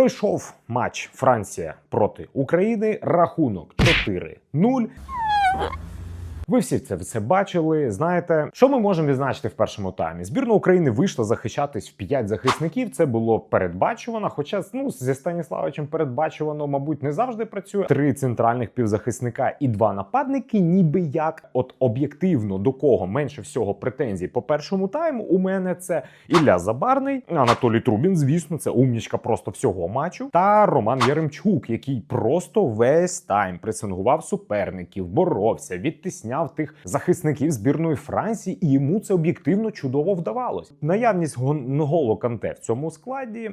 Пройшов матч Франція проти України. Рахунок 4-0. Ви всі це все бачили. Знаєте, що ми можемо відзначити в першому таймі? Збірна України вийшла захищатись в п'ять захисників. Це було передбачувано. Хоча ну зі Станіславичем передбачувано, мабуть, не завжди працює. Три центральних півзахисника і два нападники, ніби як от об'єктивно до кого менше всього претензій по першому тайму. У мене це Ілля Забарний, Анатолій Трубін, звісно, це умнічка просто всього матчу. Та Роман Яремчук, який просто весь тайм пресингував суперників, боровся, відтисняв тих захисників збірної Франції, і йому це об'єктивно чудово вдавалось. Наявність Нголо Канте в цьому складі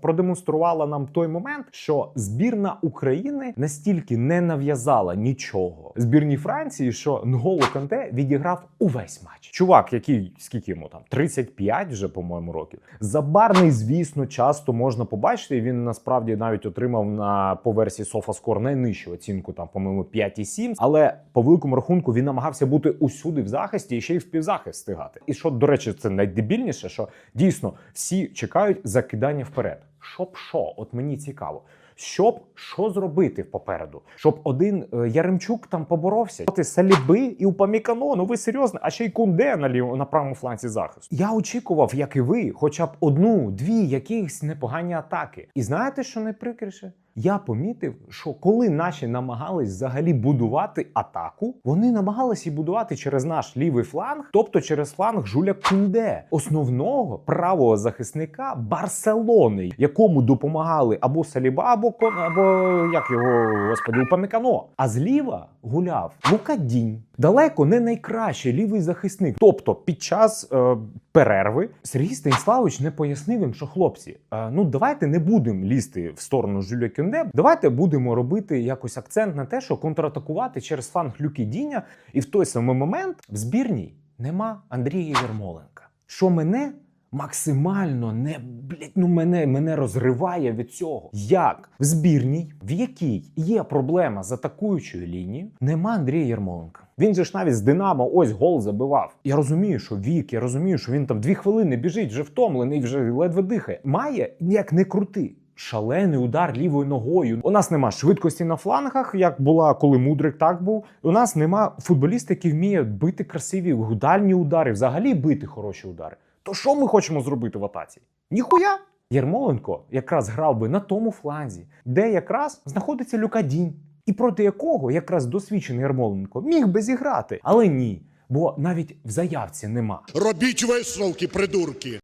продемонструвала нам той момент, що збірна України настільки не нав'язала нічого збірній Франції, що Нголо Канте відіграв увесь матч. Чувак, який скільки йому там 35 вже, по-моєму, років. Забарний, звісно, часто можна побачити. Він насправді навіть отримав на по версії SofaScore найнижчу оцінку, там, по-моєму, 5,7. Але по великому рахунку він намагався бути усюди в захисті і ще й в півзахист встигати. І що, до речі, це найдебільніше, що дійсно всі чекають закидання вперед. Щоб що? От мені цікаво. Щоб що зробити попереду, щоб один е, Яремчук там поборовся проти Саліби і Упамікано. Ну ви серйозно? А ще й Кунде на лів... на правому фланці захисту. Я очікував, як і ви, хоча б одну, дві якихось непогані атаки. І знаєте, що найприкріше? Я помітив, що коли наші намагались взагалі будувати атаку, вони намагалися її будувати через наш лівий фланг, тобто через фланг Жуля Кунде, основного правого захисника Барселони, якому допомагали або Саліба, або або як його господи, Упамекано. А зліва гуляв Лукадінь. Далеко не найкращий лівий захисник. Тобто, під час е, перерви Сергій Станіславович не пояснив їм, що хлопці, е, ну давайте не будемо лізти в сторону Жюля Кюнде. Давайте будемо робити якось акцент на те, що контратакувати через фланг Люки Діня, і в той самий момент в збірній нема Андрія Єрмоленка. Що мене максимально не блять, ну мене, мене розриває від цього. Як в збірній, в якій є проблема з атакуючою лінією, нема Андрія Єрмоленка. Він же ж навіть з Динамо ось гол забивав. Я розумію, що вік, я розумію, що він там дві хвилини біжить, вже втомлений, вже ледве дихає. Має як не крути. Шалений удар лівою ногою. У нас нема швидкості на флангах, як була, коли мудрик так був. У нас нема футболіста, який вміє бити красиві дальні удари, взагалі бити хороші удари. То що ми хочемо зробити в атаці? Ніхуя! Єрмоленко якраз грав би на тому фланзі, де якраз знаходиться Люкадінь, і проти якого якраз досвідчений Ярмоленко міг би зіграти, але ні. Бо навіть в заявці нема. Робіть висновки, придурки.